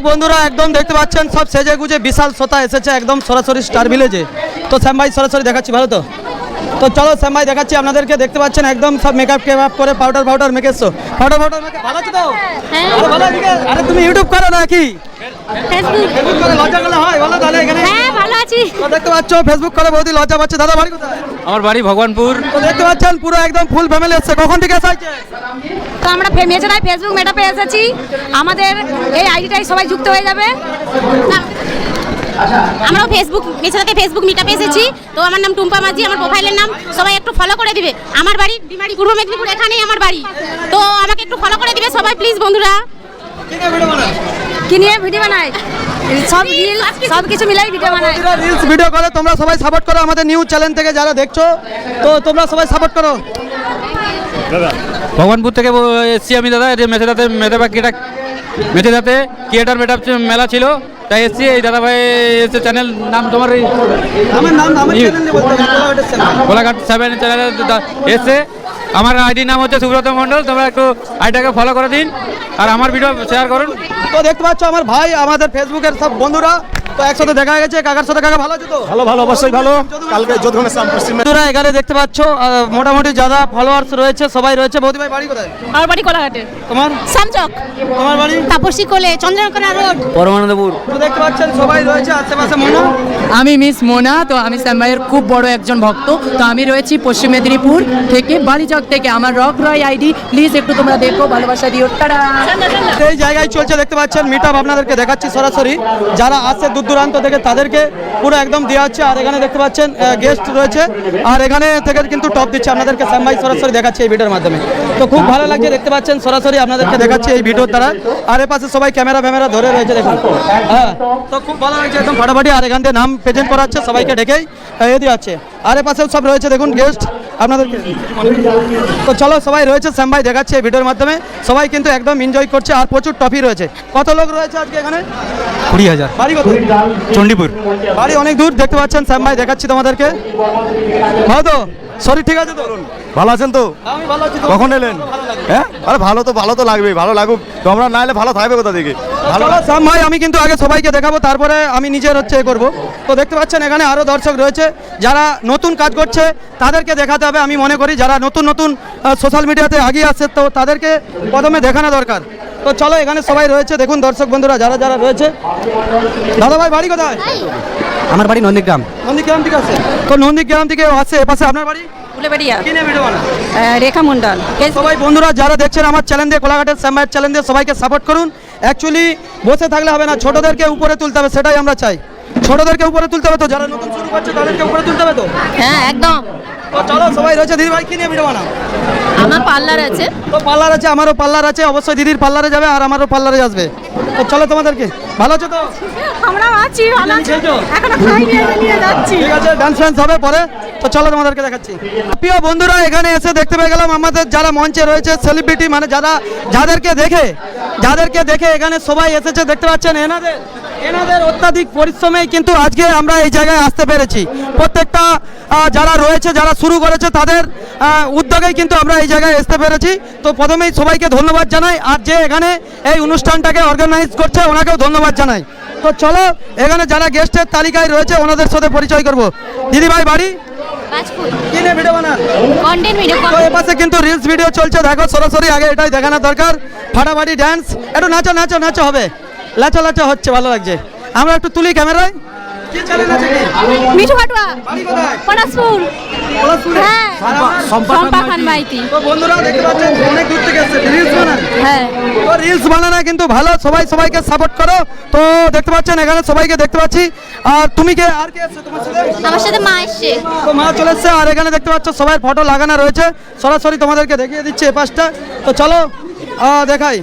দর্শক বন্ধুরা একদম দেখতে পাচ্ছেন সব সেজে গুজে বিশাল শ্রোতা এসেছে একদম সরাসরি স্টার ভিলেজে তো শ্যাম ভাই সরাসরি দেখাচ্ছি ভালো তো? তো চলো শ্যাম ভাই দেখাচ্ছি আপনাদেরকে দেখতে পাচ্ছেন একদম সব মেকআপ কেপ করে পাউডার পাউডার মেখে এসছো। পাউডার পাউডার মেখে ভালো আছো তো? হ্যাঁ। আরে ভালো আছি আরে তুমি ইউটিউব করো নাকি? ফেসবুক ফেসবুক করে লজ্জা করলে হয় বলো তাহলে এখানে। তো দেখতে পাচ্ছ ফেসবুক করে বৌদি লজ্জা পাচ্ছে। দাদা বাড়ি কোথায়? আমার বাড়ি ভগবানপুর। তো দেখতে পাচ্ছেন পুরো একদম ফুল ফ্যামিলি এসছে। কখন থেকে এসেছে তো আমরা মেজেরাই ফেসবুক মেটাপে এসেছি। আমাদের এই আইডিটাই সবাই যুক্ত হয়ে যাবে। আমরাও ফেসবুক মেছাদাতে ফেসবুক মিটাপে এসেছি। তো আমার নাম টুম্পা মাঝি আমার প্রোফাইলের নাম সবাই একটু ফলো করে দিবে। আমার বাড়ি ডিমারি পূর্ব মেদিনীপুর এখানেই আমার বাড়ি। তো আমাকে একটু ফলো করে দিবে সবাই প্লিজ বন্ধুরা। কি নিয়ে ভিডিও বানাই সব রিল সব কিছু মিলাই ভিডিও বানায়। রিলস ভিডিও করে তোমরা সবাই সাপোর্ট করো আমাদের নিউজ চ্যানেল থেকে যারা দেখছ। তো তোমরা সবাই সাপোর্ট করো। ভগবানপুর থেকে এসছি আমি দাদা যে মেথেদাতে মেথেবা কেটা মেথেদাতে ক্রিয়েটার মেটাপ মেলা ছিল। তাই এসছি এই দাদা ভাই এসে চ্যানেল নাম তোমার আমার নাম আমার চ্যানেল। কোলাঘাট সেভেন চ্যানেল এসছে। আমার আইডি নাম হচ্ছে সুব্রত মন্ডল তোমরা একটু আইডিটাকে ফলো করে দিন। আর আমার ভিডিও শেয়ার করুন। তো দেখতে পাচ্ছ আমার ভাই আমাদের ফেসবুকের সব বন্ধুরা তো একসাথে দেখা গেছে। কাকার সাথে কাকা ভালো আছে তো? ভালো ভালো অবশ্যই ভালো। কালকে ইসলাম পশ্চিম বন্ধুরা এখানে দেখতে পাচ্ছ আহ, মোটামুটি যারা ফলোয়ার্স রয়েছে সবাই রয়েছে। বৌদি ভাই বাড়ি কোথায়? আমার বাড়ি কোলাঘাটে। তোমার? সামচক। তোমার বাড়ি? তাপসী কোলে চন্দ্রকোনা রোড। পরমানন্দপুর। তো দেখতে পাচ্ছেন সবাই রয়েছে। আশেপাশে মনে? আমি মিস মোনা তো আমি শ্যাম ভাইয়ের খুব বড় একজন ভক্ত। তো আমি রয়েছি পশ্চিম মেদিনীপুর থেকে বালিচক থেকে। আমার রক রয় আইডি প্লিজ একটু তোমরা দেখো ভালোবাসা দিও। টাটা! এই জায়গায় চলছে দেখতে পাচ্ছেন মিট আপনাদেরকে দেখাচ্ছি সরাসরি। যারা আসছে দূর দূরান্ত থেকে তাদেরকে পুরো একদম দেওয়া হচ্ছে। আর এখানে দেখতে পাচ্ছেন গেস্ট রয়েছে। আর এখানে থেকে কিন্তু টপ দিচ্ছে। আপনাদেরকে শ্যাম সরাসরি দেখাচ্ছে এই ভিডিওর মাধ্যমে। তো খুব ভালো লাগছে, দেখতে পাচ্ছেন, সরাসরি আপনাদেরকে দেখাচ্ছে এই ভিডিওর দ্বারা। আর এ পাশে সবাই ক্যামেরা ফ্যামেরা ধরে রয়েছে, দেখুন। হ্যাঁ তো খুব ভালো লাগছে, একদম ফাটাফাটি। আর এখান থেকে নাম প্রেজেন্ট করা হচ্ছে সবাইকে ডেকেই এ দিয়ে আছে আর এ পাশেও সব রয়েছে, দেখুন গেস্ট আপনাদেরকে তো চলো সবাই রয়েছে শ্যাম ভাই দেখাচ্ছে এই ভিডিওর মাধ্যমে। সবাই কিন্তু একদম এনজয় করছে আর প্রচুর ট্রফি রয়েছে। কত লোক রয়েছে আজকে এখানে? কুড়ি হাজার। বাড়ি কত? চণ্ডীপুর। বাড়ি অনেক দূর দেখতে পাচ্ছেন শ্যাম ভাই দেখাচ্ছি তোমাদেরকে। ভালো তো শরীর ঠিক আছে তো? ভালো আছেন তো? আমি ভালো আছি কখন এলেন? হ্যাঁ? আরে ভালো তো ভালো তো লাগবেই ভালো লাগুক। তোমরা না এলে ভালো থাকবে কোথা থেকে? ভালো শ্যাম ভাই আমি কিন্তু আগে সবাইকে দেখাবো তারপরে আমি নিজের হচ্ছে এ করব। তো দেখতে পাচ্ছেন এখানে আরও দর্শক রয়েছে। যারা নতুন কাজ করছে তাদেরকে দেখাতে হবে আমি মনে করি যারা নতুন নতুন সোশ্যাল মিডিয়াতে আগিয়ে আসছে তো তাদেরকে প্রথমে দেখানো দরকার। তো চলো এখানে সবাই রয়েছে। দেখুন দর্শক বন্ধুরা যারা যারা রয়েছে। দাদা ভাই বাড়ি কোথায়? আমার বাড়ি নন্দীগ্রাম। নন্দীগ্রাম থেকে আছে? তো নন্দীগ্রাম থেকে আছে এপাশে আপনার বাড়ি? রেখা মন্ডল সবাই বন্ধুরা যারা দেখছেন আমার চ্যানেল দিয়ে কোলাঘাটের চ্যানেল দিয়ে সবাইকে সাপোর্ট করুন। অ্যাকচুয়ালি বসে থাকলে হবে না ছোটদেরকে উপরে তুলতে হবে সেটাই আমরা চাই। ছোটদেরকে উপরে তুলতে হবে তো যারা নতুন শুরু করছে তাদেরকে উপরে তুলতে হবে তো? হ্যাঁ একদম। তো চলো সবাই রয়েছে। দিদি ভাই কি নিয়ে ভিডিও বানাও? আমার পার্লার আছে। তো পার্লার আছে আমারও পার্লার আছে অবশ্যই দিদির পার্লারে যাবে আর আমারও পার্লারে আসবে। তো চলো তোমাদেরকে ভালো আছো তো? আমরা আছি ভালো আছি? এখনও খাইনি নিয়ে যাচ্ছি। ঠিক আছে ডান্স ফ্যান্স হবে পরে। তো চলো তোমাদেরকে দেখাচ্ছি। প্রিয় বন্ধুরা এখানে এসে দেখতে পেয়ে গেলাম আমাদের যারা মঞ্চে রয়েছে সেলিব্রিটি মানে যারা যাদেরকে দেখে যাদেরকে দেখে এখানে সবাই এসেছে দেখতে পাচ্ছেন এনাদের। এনাদের অত্যাধিক পরিশ্রমেই কিন্তু আজকে আমরা এই জায়গায় আসতে পেরেছি। প্রত্যেকটা যারা রয়েছে যারা শুরু করেছে তাদের উদ্যোগেই কিন্তু আমরা এই জায়গায় আসতে পেরেছি। তো প্রথমেই সবাইকে ধন্যবাদ জানাই। আর যে এখানে এই অনুষ্ঠানটাকে অর্গানাইজ করছে ওনাকেও ধন্যবাদ জানাই। তো চলো এখানে যারা গেস্টের তালিকায় রয়েছে ওনাদের সাথে পরিচয় করব। দিদি ভাই বাড়ি? বাজপুর। ভিডিও বানান? কন্টেন্ট ভিডিও তো এপাশে কিন্তু রিলস ভিডিও চলছে। দেখো সরাসরি আগে এটাই দেখানো দরকার। ফাটাফাটি ড্যান্স একটু নাচো নাচো নাচো হবে। লাচো লাচো হচ্ছে ভালো লাগছে। আমরা একটু তুলি ক্যামেরায়। মিঠু ভাটুয়া পলাশপুর? হ্যাঁ। বন্ধুরা দেখতে পাচ্ছেন অনেক দূর থেকে রিলস বানান হ্যাঁ। তো রিলস বানানো কিন্তু ভালো সবাই সবাইকে সাপোর্ট করো। তো দেখতে পাচ্ছেন এখানে সবাইকে দেখতে পাচ্ছি। আর তুমি কে আর কে এসেছে তোমার সাথে? আমার সাথে মা এসছে। তো মা চলে এসছে আর এখানে দেখতে পাচ্ছ সবাই ফটো লাগানো রয়েছে। সরাসরি তোমাদেরকে দেখিয়ে দিচ্ছে এ পাশটা তো চলো আহ, দেখাই।